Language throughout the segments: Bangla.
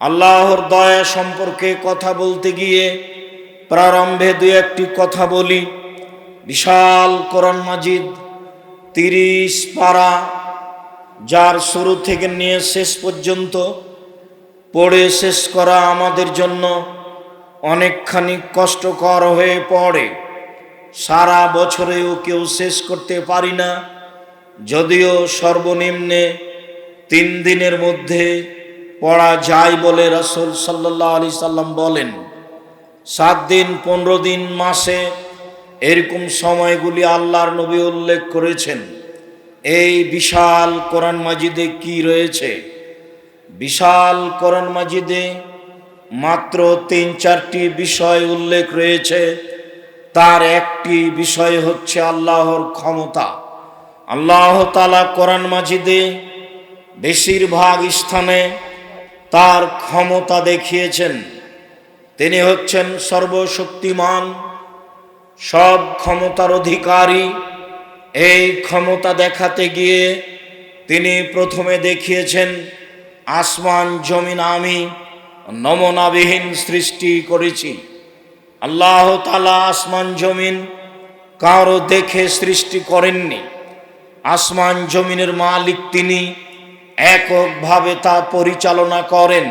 আল্লাহর দয়া সম্পর্কে কথা বলতে গিয়ে প্রারম্ভে দু একটি কথা বলি। বিশাল কোরআন মাজিদ, তিরিশ পারা, যার শুরু থেকে নিয়ে শেষ পর্যন্ত পড়ে শেষ করা আমাদের জন্য অনেকখানি কষ্টকর হয়ে পড়ে। সারা বছরেও কেউ শেষ করতে পারি না, যদিও সর্বনিম্নে তিন দিনের মধ্যে পড়া যায় বলে রসুল সাল্লাহ আলি সাল্লাম বলেন, সাত দিন, পনেরো দিন, মাসে এরকম সময়গুলি আল্লাহর নবী উল্লেখ করেছেন। এই বিশাল কোরআন মাজিদে কি রয়েছে? বিশাল কোরআন মাজিদে মাত্র তিন চারটি বিষয় উল্লেখ রয়েছে। তার একটি বিষয় হচ্ছে আল্লাহর ক্ষমতা। আল্লাহ তালা কোরআন মাজিদে বেশিরভাগ স্থানে তার ক্ষমতা দেখিয়েছেন। তিনি হচ্ছেন সর্বশক্তিমান, সব ক্ষমতার অধিকারী। এই ক্ষমতা দেখাতে গিয়ে তিনি প্রথমে দেখিয়েছেন, আসমান জমিন আমি নমনাবিহীন সৃষ্টি করেছি। আল্লাহ তালা আসমান জমিন কারও দেখে সৃষ্টি করেননি। আসমান জমিনের মালিক তিনি এককভাবে তা পরিচালনা করেন।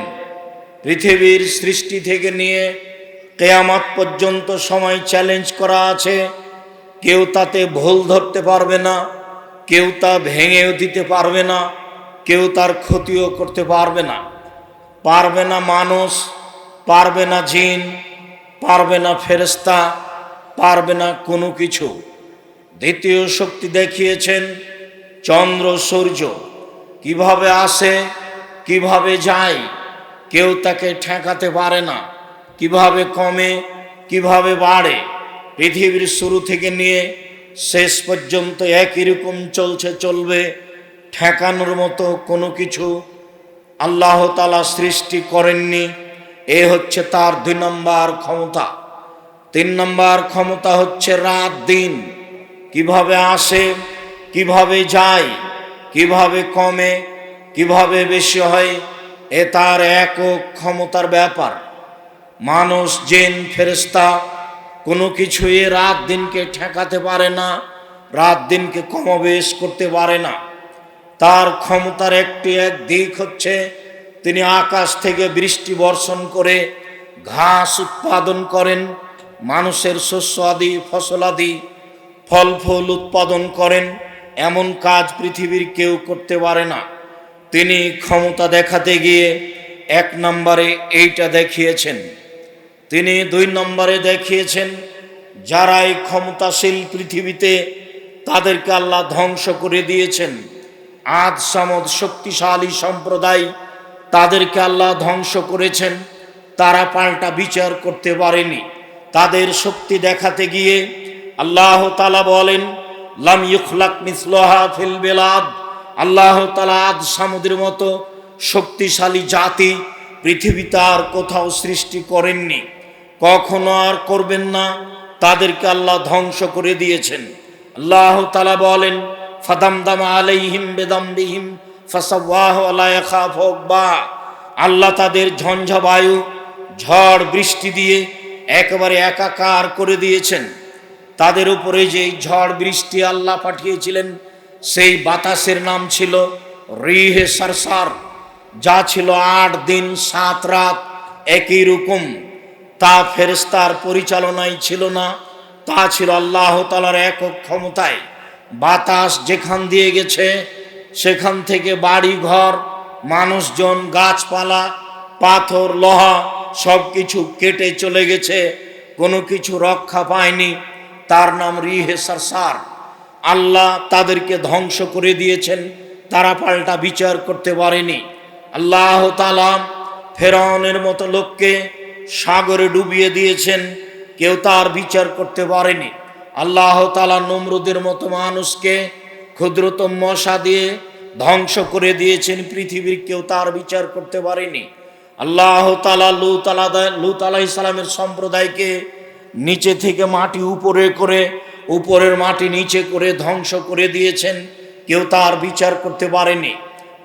পৃথিবীর সৃষ্টি থেকে নিয়ে কেয়ামাত পর্যন্ত সময় চ্যালেঞ্জ করা আছে। কেউ তাতে ভুল ধরতে পারবে না, কেউ তা ভেঙেও দিতে পারবে না, কেউ তার ক্ষতিও করতে পারবে না। পারবে না মানুষ, পারবে না জিন, পারবে না ফেরেস্তা পারবে না কোনো কিছু। দ্বিতীয় শক্তি দেখিয়েছেন চন্দ্র সূর্য। কীভাবে আসে, কীভাবে যায়, কেউ তাকে ঠেকাতে পারে না। কীভাবে কমে, কীভাবে বাড়ে, পৃথিবীর শুরু থেকে নিয়ে শেষ পর্যন্ত একই রকম চলছে, চলবে। ঠেকানোর মতো কোনো কিছু আল্লাহ তালা সৃষ্টি করেননি। এ হচ্ছে তার দুই নম্বর ক্ষমতা। তিন নম্বর ক্ষমতা হচ্ছে রাত দিন। কীভাবে আসে, কীভাবে যায় কীভাবে কমে, কীভাবে বেশি হয়, এ তার একক ক্ষমতার ব্যাপার। মানুষ, জেন ফেরেস্তা কোনো কিছুই রাত দিনকে ঠেকাতে পারে না, রাত দিনকে কমবেশ করতে পারে না। তার ক্ষমতার একটি এক দিক হচ্ছে, তিনি আকাশ থেকে বৃষ্টি বর্ষণ করে ঘাস উৎপাদন করেন, মানুষের শস্য আদি, ফসল আদি ফল ফুল উৎপাদন করেন। এমন কাজ পৃথিবীর কেউ করতে পারে না। তিনি ক্ষমতা দেখাতে গিয়ে এক নম্বরে এইটা দেখিয়েছেন। তিনি দুই নম্বরে দেখিয়েছেন, যারাই ক্ষমতাশীল পৃথিবীতে তাদেরকে আল্লাহ ধ্বংস করে দিয়েছেন, আদ সামদ শক্তিশালী সম্প্রদায় তাদেরকে আল্লাহ ধ্বংস করেছেন, তারা পাল্টা বিচার করতে পারেনি। তাদের শক্তি দেখাতে গিয়ে আল্লাহ তালা বলেন লাম ইখলাক মিসলোহা ফিল বেলাদ। আল্লাহ তালা আদ সামুদ্রের মতো শক্তিশালী জাতি পৃথিবীতে আর কোথাও সৃষ্টি করেননি। কখনো আর করবেন না, তাদেরকে আল্লাহ ধ্বংস করে দিয়েছেন। আল্লাহ তালা বলেন, ফাদামদামা আলাইহিম বেদাম্বিহিম ফাসাওয়াহ বা আল্লাহ তাদের ঝঞ্ঝা বায়ু, ঝড় বৃষ্টি দিয়ে একেবারে একাকার করে দিয়েছেন। তাদের উপরে যে ঝড় বৃষ্টি আল্লাহ পাঠিয়েছিলেন, সেই বাতাসের নাম ছিল রিহে সারসার, যা ছিল আট দিন, সাত রাত একই রকম। তা ফেরেস্তার পরিচালনায় ছিল না, তা ছিল আল্লাহ তালার একক ক্ষমতায়। বাতাস যেখান দিয়ে গেছে, সেখান থেকে বাড়ি ঘর মানুষজন, গাছপালা, পাথর, লোহা সব কিছু কেটে চলে গেছে। কোনো কিছু রক্ষা পায়নি। তার নাম রিহে সারসার। আল্লাহ তাদেরকে ধ্বংস করে দিয়েছেন, তারা পাল্টা বিচার করতে পারেনি। আল্লাহ তালাম ফেরাউনের মতো লোককে সাগরে ডুবিয়ে দিয়েছেন, কেউ তার বিচার করতে পারেনি। আল্লাহ তালা নমরুদের মতো মানুষকে ক্ষুদ্রতম মশা দিয়ে ধ্বংস করে দিয়েছেন, পৃথিবীর কেউ তার বিচার করতে পারেনি। আল্লাহ তালা লুত আলা লুত আলাহ ইসলামের সম্প্রদায়কে নিচে থেকে মাটি উপরে করে, উপরের মাটি নিচে করে ধ্বংস করে দিয়েছেন। কেউ তার বিচার করতে পারেনি।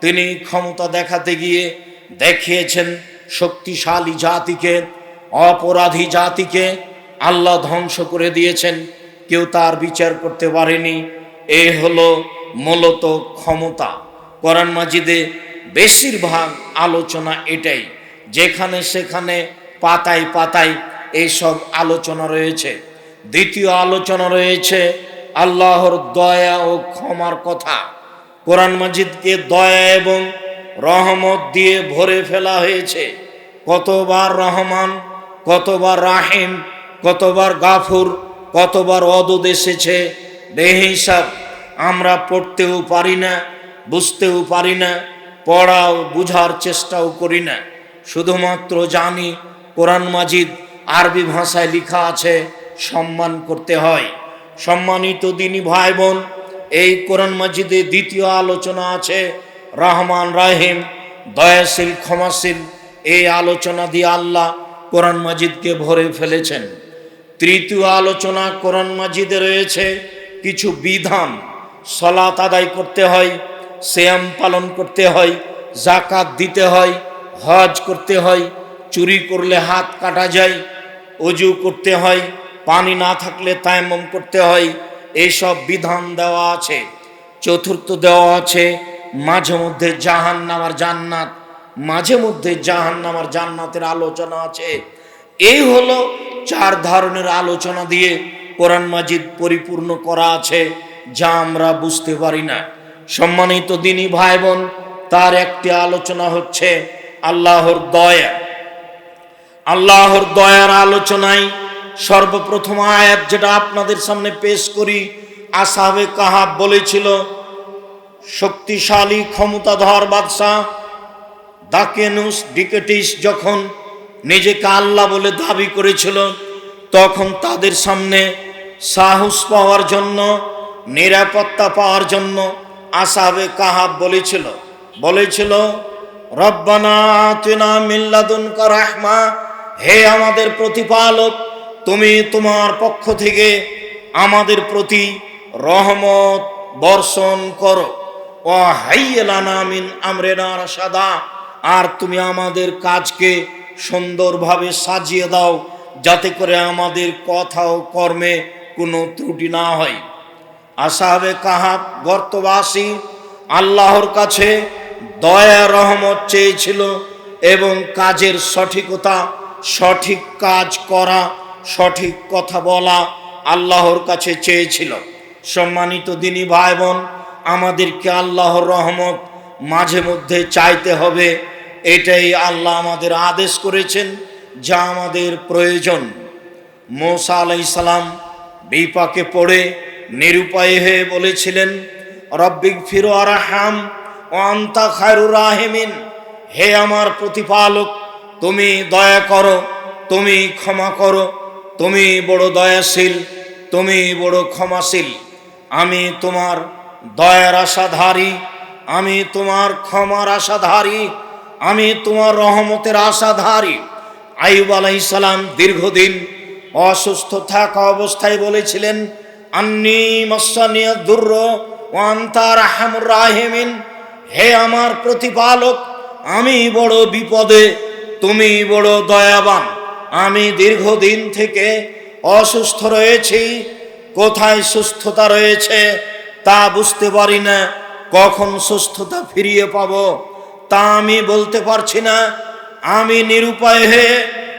তিনি ক্ষমতা দেখাতে গিয়ে দেখিয়েছেন, শক্তিশালী জাতিকে, অপরাধী জাতিকে আল্লাহ ধ্বংস করে দিয়েছেন। কেউ তার বিচার করতে পারেনি। এ হলো মূলত ক্ষমতা। কোরআন মাজিদে বেশিরভাগ আলোচনা এটাই, যেখানে সেখানে পাতায় পাতায় এইসব আলোচনা রয়েছে। দ্বিতীয় আলোচনা রয়েছে আল্লাহর দয়া ও ক্ষমার কথা। কোরআন মাজিদকে দয়া এবং রহমত দিয়ে ভরে ফেলা হয়েছে। কতবার রহমান, কতবার রাহিম, কতবার গাফুর, কতবার অদদ এসেছে। বেহিসাব আমরা পড়তেও পারি না, বুঝতেও পারি না, পড়াও, বুঝার চেষ্টাও করি না। শুধুমাত্র জানি কোরআন মাজিদ আরবি ভাষায় লেখা আছে, সম্মান করতে হয়। সম্মানিত দিনী ভাই বোন এই কোরআন মাজিদে দ্বিতীয় আলোচনা আছে, রহমান রাহিম, দয়াশীল, ক্ষমাশীল, এই আলোচনা দিয়ে আল্লাহ কোরআন মাজিদকে ভরে ফেলেছেন। তৃতীয় আলোচনা কোরআন মাজিদে রয়েছে, কিছু বিধান সলাত আদায় করতে হয় শ্যাম পালন করতে হয় জাকাত দিতে হয়, হজ করতে হয়, চুরি করলে হাত কাটা যায় অজু করতে হয়, পানি না থাকলে তায়াম্মম করতে হয়, এইসব বিধান দেওয়া আছে, চতুর্থ দেওয়া আছে, মাঝে মধ্যে জাহান নামার জান্নাত, মাঝে মধ্যে জাহান নামার জান্নাতের আলোচনা আছে। এই হলো চার ধরনের আলোচনা দিয়ে কোরআন মাজিদ পরিপূর্ণ করা আছে, যা আমরা বুঝতে পারি না। সম্মানিত দিনী ভাই বোন তার একটি আলোচনা হচ্ছে, আল্লাহর দয়া। আল্লাহর দয়ার আলোচনায় সর্বপ্রথম আয়াত যেটা আপনাদের সামনে পেশ করি, আসাবে কাহাব বলেছিল, শক্তিশালী ক্ষমতাধর বাদশাহ, দাকেনুস ডিকেটিস যখন নিজেকে আল্লাহ বলে দাবি করেছিল, তখন তাদের সামনে সাহস পাওয়ার জন্য, নিরাপত্তা পাওয়ার জন্য আসাবে কাহাব বলেছিল। বলেছিল, রব্বানা আতিনা মিল্লাদুন রাহমা হে আমাদের প্রতিপালক, তুমি তোমার পক্ষ থেকে আমাদের প্রতি রহমত বর্ষণ করো। ও হাইয়েলানা মিন আমরেনা রাশাদা, আর তুমি আমাদের কাজকে সুন্দরভাবে সাজিয়ে দাও, যাতে করে আমাদের কথা ও কর্মে কোনো ত্রুটি না হয়। আসাবে কাহাব গর্তবাসী আল্লাহর কাছে দয়া রহমত চেয়েছিল এবং কাজের সঠিকতা সঠিক কাজ করা, সঠিক কথা বলা আল্লাহর কাছে চেয়েছিল। সম্মানিত দিনী ভাই বোন আমাদেরকে আল্লাহর রহমত মাঝে মধ্যে চাইতে হবে। এটাই আল্লাহ আমাদের আদেশ করেছেন যা আমাদের প্রয়োজন। মোসা আলাইসালাম বিপাকে পড়ে নিরুপায় হয়ে বলেছিলেন, রব্বিক ফিরো আরাহাম ও আন্তা খায়রুর রাহেমিন। হে আমার প্রতিপালক তুমি দয়া করো, তুমি ক্ষমা করো, তুমি বড় দয়াশীল, তুমি বড় ক্ষমাশীল। আমি তোমার দয়ার আশাধারী, আমি তোমার ক্ষমার আশাধারী, আমি তোমার রহমতের আশাধারী। আইব আলাইসালাম দীর্ঘদিন অসুস্থ থাকা অবস্থায় বলেছিলেন, আন্নি মস্যানিয়া দুর্র ওয়ান্তার হামুর হে আমার প্রতিপালক, আমি বড় বিপদে তুমি বড় দয়াবান। আমি দীর্ঘদিন থেকে অসুস্থ রয়েছি। কোথায় সুস্থতা রয়েছে তা বুঝতে পারি না। কখন সুস্থতা ফিরিয়ে পাব তা আমি বলতে পারছি না। আমি নিরুপায় হয়ে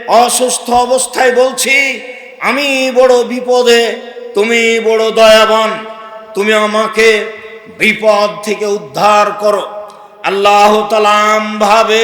অসুস্থ অবস্থায় বলছি, আমি বড় বিপদে, তুমি বড় দয়াবান। তুমি আমাকে বিপদ থেকে উদ্ধার করো। আল্লাহ তালাম ভাবে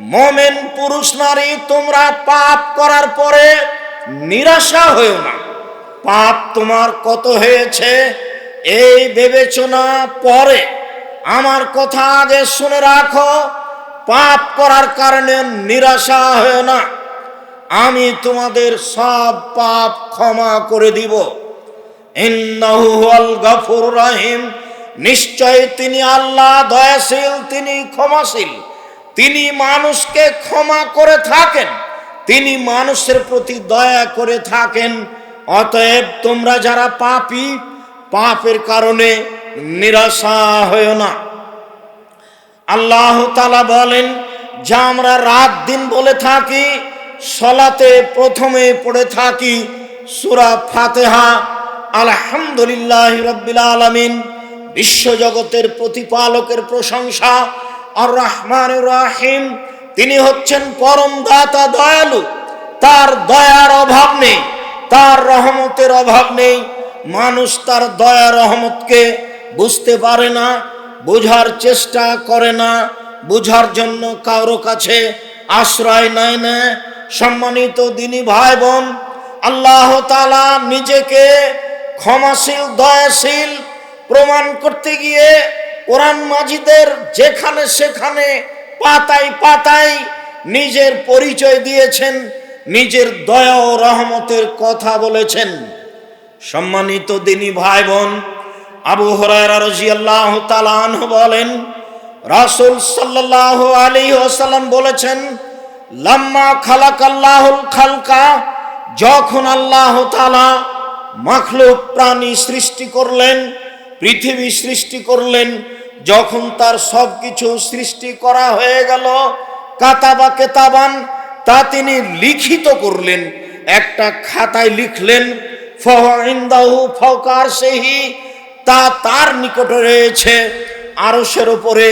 মোমেন পুরুষ নারী, তোমরা পাপ করার পরে নিরাশা হয়েও না। পাপ তোমার কত হয়েছে, এই বিবেচনা পরে আমার কথা আগে শুনে রাখো। পাপ করার কারণে নিরাশা হয় না। আমি তোমাদের সব পাপ ক্ষমা করে দিব। হুয়াল গাফুর রাহিম। নিশ্চয় তিনি আল্লাহ, দয়াশীল, তিনি ক্ষমাশীল। তিনি মানুষকে ক্ষমা করে থাকেন। তিনি মানুষের প্রতি দয়া করে থাকেন। অতএব তোমরা যারা পাপি, পাপের কারণে নিরাশা হয় না। আল্লাহ তালা বলেন, যা আমরা রাত দিন বলে থাকি, সলাতে প্রথমে পড়ে থাকি সুরা ফাতেহা। আলহামদুলিল্লাহ রব্বিল আলমিন, বিশ্বজগতের প্রতিপালকের প্রশংসা আর রহমান রাহিম। তিনি হচ্ছেন পরম দাতা দয়ালু। তার দয়ার অভাব নেই, তার রহমতের অভাব নেই। মানুষ তার দয়া রহমতকে বুঝতে পারে না, বোঝার চেষ্টা করে না, বুঝার জন্য কারও কাছে আশ্রয় নেয় না। সম্মানিত দিনী ভাই বোন আল্লাহ তালা নিজেকে ক্ষমাশীল, দয়াশীল প্রমাণ করতে গিয়ে কোরআন মাজিদের যেখানে সেখানে পাতায় পাতায় নিজের পরিচয় দিয়েছেন, নিজের দয়া ও রহমতের কথা বলেছেন। সম্মানিত দিনী ভাই বোন আবু তাআলা আনহু বলেন, রাসূল সাল্লাল্লাহু আলাইহি ওয়াসাল্লাম বলেছেন, লাম্মা খালাকাল্লাহুল খালকা যখন আল্লাহ তাআলা মাখলুক প্রাণী সৃষ্টি করলেন, পৃথিবী সৃষ্টি করলেন যখন তার সব কিছু সৃষ্টি করা হয়ে গেল কাতাবা কেতাবান, তা তিনি লিখিত করলেন। একটা খাতায় লিখলেন ফহিন্দাহু ফকার সেহি তা তার নিকটে রয়েছে। আরসের উপরে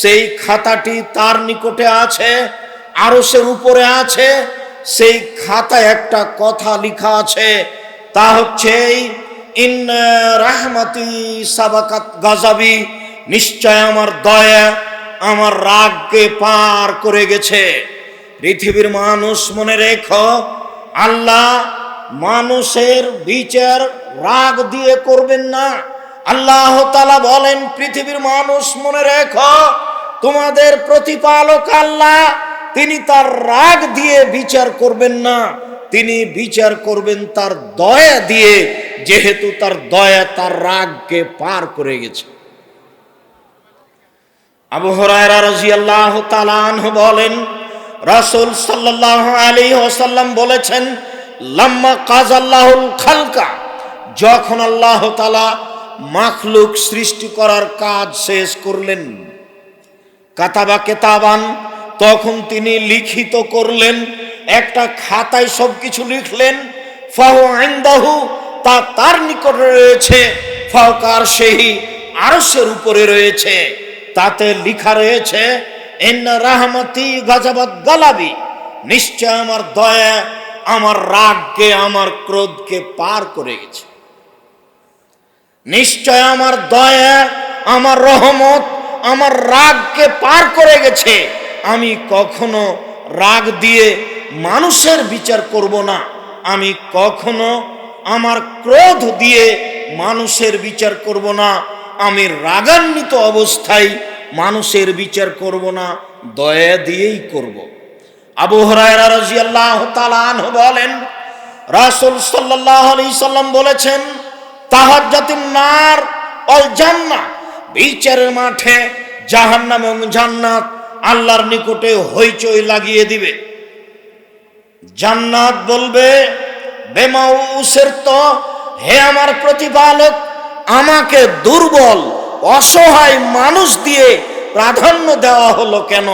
সেই খাতাটি তার নিকটে আছে আরসের উপরে আছে, সেই খাতায় একটা কথা লেখা আছে। তা হচ্ছে ইন রাহমাতি সাবাকাত গাজাবি নিশ্চয় আমার দয়া, আমার রাগকে পার করে গেছে। পৃথিবীর মানুষ মনে রেখো, আল্লাহ মানুষের বিচার রাগ দিয়ে করবেন না। আল্লাহ তালা বলেন, পৃথিবীর মানুষ মনে রেখো, তোমাদের প্রতিপালক আল্লাহ, তিনি তার রাগ দিয়ে বিচার করবেন না। তিনি বিচার করবেন তার দয়া দিয়ে, যেহেতু তার দয়া তার রাগকে পার করে গেছে। আবু হরায়রা তাআলা আনহু বলেন, রাসূল সাল্লাল্লাহু আলাইহি ওয়াসাল্লাম বলেছেন, লাম্মা কাজাল্লাহুল খালকা যখন আল্লাহ তাআলা মাখলুক সৃষ্টি করার কাজ শেষ করলেন, কাতাবা কেতাবান, তখন তিনি লিখিত করলেন, একটা খাতায় সবকিছু লিখলেন, ফাহু আইন্দাহু তা তার নিকটে রয়েছে ফাওকার সেই আরসের উপরে রয়েছে। তাতে লিখা রয়েছে রাহমতি গাজাবাদ গালাবি, নিশ্চয় আমার দয়া, আমার রাগকে, আমার ক্রোধকে পার করে গেছে। নিশ্চয় আমার দয়া, আমার রহমত, আমার রাগকে পার করে গেছে। আমি কখনো রাগ দিয়ে মানুষের বিচার করব না। আমি কখনো আমার ক্রোধ দিয়ে মানুষের বিচার করব না। আমি রাগান্বিত অবস্থায় মানুষের বিচার করব না, দয়া দিয়েই করব। আবু হরায়রা আনহু বলেন, রাসূল সাল্লাল্লাহু আলাইহি সাল্লাম বলেছেন তাহার তাহাজ্জাতুন নার অল জান্নাহ, বিচারের মাঠে জাহান্নাম এবং জান্নাত আল্লাহর নিকটে হইচই লাগিয়ে দিবে। জান্নাত বলবে বেমাউসের তো, হে আমার প্রতিপালক আমাকে দুর্বল, অসহায় মানুষ দিয়ে প্রাধান্য দেওয়া হলো কেন?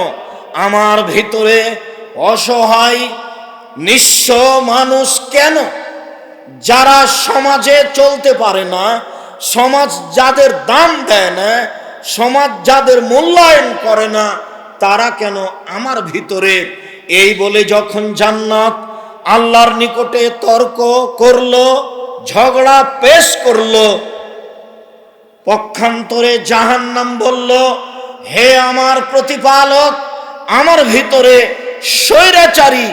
আমার ভিতরে অসহায়, নিঃস্ব মানুষ কেন? যারা সমাজে চলতে পারে না, সমাজ যাদের দাম দেয় না, সমাজ যাদের মূল্যায়ন করে না, তারা কেন আমার ভিতরে? এই বলে যখন জান্নাত আল্লাহর নিকটে তর্ক করল, ঝগড়া পেশ করল পক্ষান্তরে জাহান্নাম বলল, হে আমার প্রতিপালক, আমার ভিতরে স্বৈরাচারী,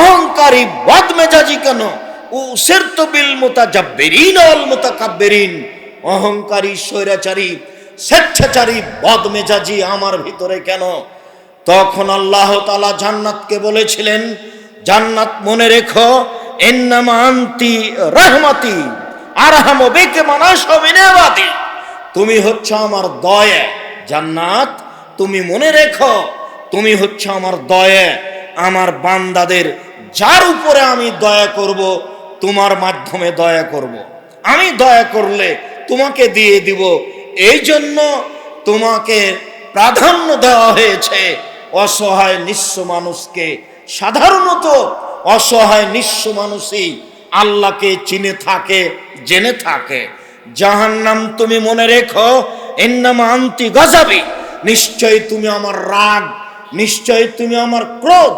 অহংকারী, বদমেজাজি কেন? ও সেরতবিল মোতাজাব্বেরিন অল মোতাকাব্বেরিন। অহংকারী, স্বৈরাচারী, স্বেচ্ছাচারী, বদমেজাজি আমার ভিতরে কেন? তখন আল্লাহ তালা জান্নাতকে বলেছিলেন, জান্নাত মনে রেখো এন্নামা আন্তি রহমতি, আরহাম বেকে মানাস বিনেবাদি তুমি হচ্ছে আমার দয়া। জান্নাত, তুমি মনে রেখো, তুমি হচ্ছে আমার দয়া। আমার বান্দাদের যার উপরে আমি দয়া করব, তোমার মাধ্যমে দয়া করব। আমি দয়া করলে তোমাকে দিয়ে দিব। এই জন্য তোমাকে প্রাধান্য দেওয়া হয়েছে অসহায় নিঃস্ব মানুষকে। সাধারণত অসহায় নিঃস্ব মানুষই আল্লাহকে চিনে থাকে, জেনে থাকে। জাহান্নাম তুমি মনে রেখো এর নাম আন্তি গজাবি নিশ্চয় তুমি আমার রাগ নিশ্চয় তুমি আমার ক্রোধ।